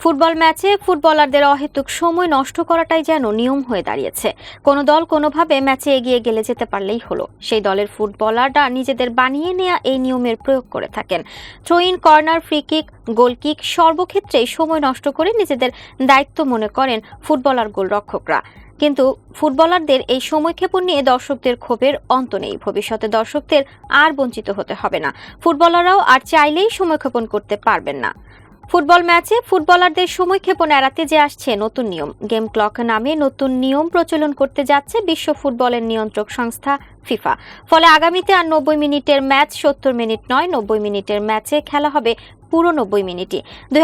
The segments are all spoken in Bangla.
ফুটবল ম্যাচে ফুটবলারদের অহেতুক সময় নষ্ট করাটাই যেন নিয়ম হয়ে দাঁড়িয়েছে। কোনো দল কোনোভাবে ম্যাচে এগিয়ে গেলে যেতে পারলেই হলো। সেই দলের ফুটবলাররা নিজেদের বানিয়ে নেওয়া এই নিয়মের প্রয়োগ করে থাকেন। Throw in corner, free kick, goal kick সর্বক্ষেত্রেই সময় নষ্ট করে নিজেদের দায়িত্ব মনে করেন ফুটবলার গোলরক্ষকরা। কিন্তু ফুটবলারদের এই সময়ক্ষেপণ নিয়ে দর্শকদের ক্ষোভের অন্ত নেই। ভবিষ্যতে দর্শকদের আর বঞ্চিত হতে হবে না। ফুটবলাররাও আর চাইলেই সময়ক্ষেপণ করতে পারবেন না। ফুটবল ম্যাচে ফুটবলারদের সময়ক্ষেপণ এড়াতে যে আসছে নতুন নিয়ম। গেম ক্লক নামে নতুন নিয়ম প্রচলন করতে যাচ্ছে বিশ্ব ফুটবলের নিয়ন্ত্রক সংস্থা ফিফা। ফলে আগামীতে আর নব্বই মিনিটের ম্যাচ সত্তর মিনিট নয়, নব্বই মিনিটের ম্যাচে খেলা হবে পুরো নব্বই মিনিটই। দুই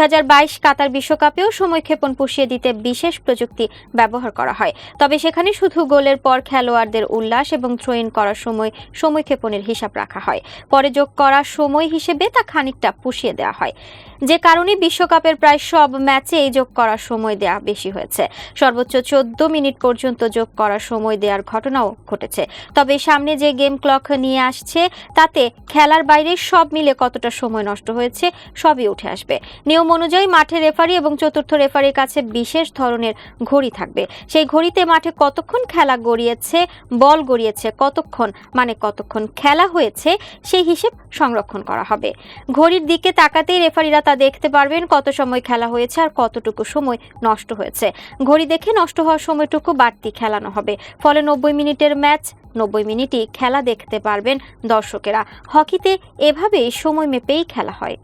কাতার বিশ্বকাপেও সময়ক্ষেপণ পুষিয়ে দিতে বিশেষ প্রযুক্তি ব্যবহার করা হয়। তবে সেখানে শুধু গোলের পর খেলোয়াড়দের উল্লাস এবং থ্রোইন করার সময় সময়ক্ষেপণের হিসাব রাখা হয়। পরে যোগ করার সময় হিসেবে তা খানিকটা পুষিয়ে দেওয়া হয়। যে কারণে বিশ্বকাপের প্রায় সব ম্যাচে এই যোগ করার সময় দেয়া বেশি হয়েছে। সর্বোচ্চ চোদ্দ মিনিট পর্যন্ত যোগ করার সময় দেওয়ার ঘটনাও ঘটেছে। তবে সামনে যে গেম ক্লক নিয়ে আসছে, তাতে খেলার বাইরে সব মিলে কতটা সময় নষ্ট হয়েছে, সবই উঠে আসবে। নিয়ম অনুযায়ী মাঠে রেফারি এবং চতুর্থ রেফারির কাছে বিশেষ ধরনের ঘড়ি থাকবে। সেই ঘড়িতে মাঠে কতক্ষণ খেলা গড়িয়েছে, বল গড়িয়েছে, কতক্ষণ মানে কতক্ষণ খেলা হয়েছে, সেই হিসেব সংরক্ষণ করা হবে। ঘড়ির দিকে তাকাতেই রেফারিরা তা দেখতে পারবেন কত সময় খেলা হয়েছে আর কতটুকু সময় নষ্ট হয়েছে। ঘড়ি দেখে নষ্ট হওয়ার সময়টুকু বাড়তি খেলানো হবে। ফলে নব্বই মিনিটের ম্যাচ নব্বই মিনিটই খেলা দেখতে পারবেন দর্শকেরা। হকিতে এভাবেই সময় মেপেই খেলা হয়।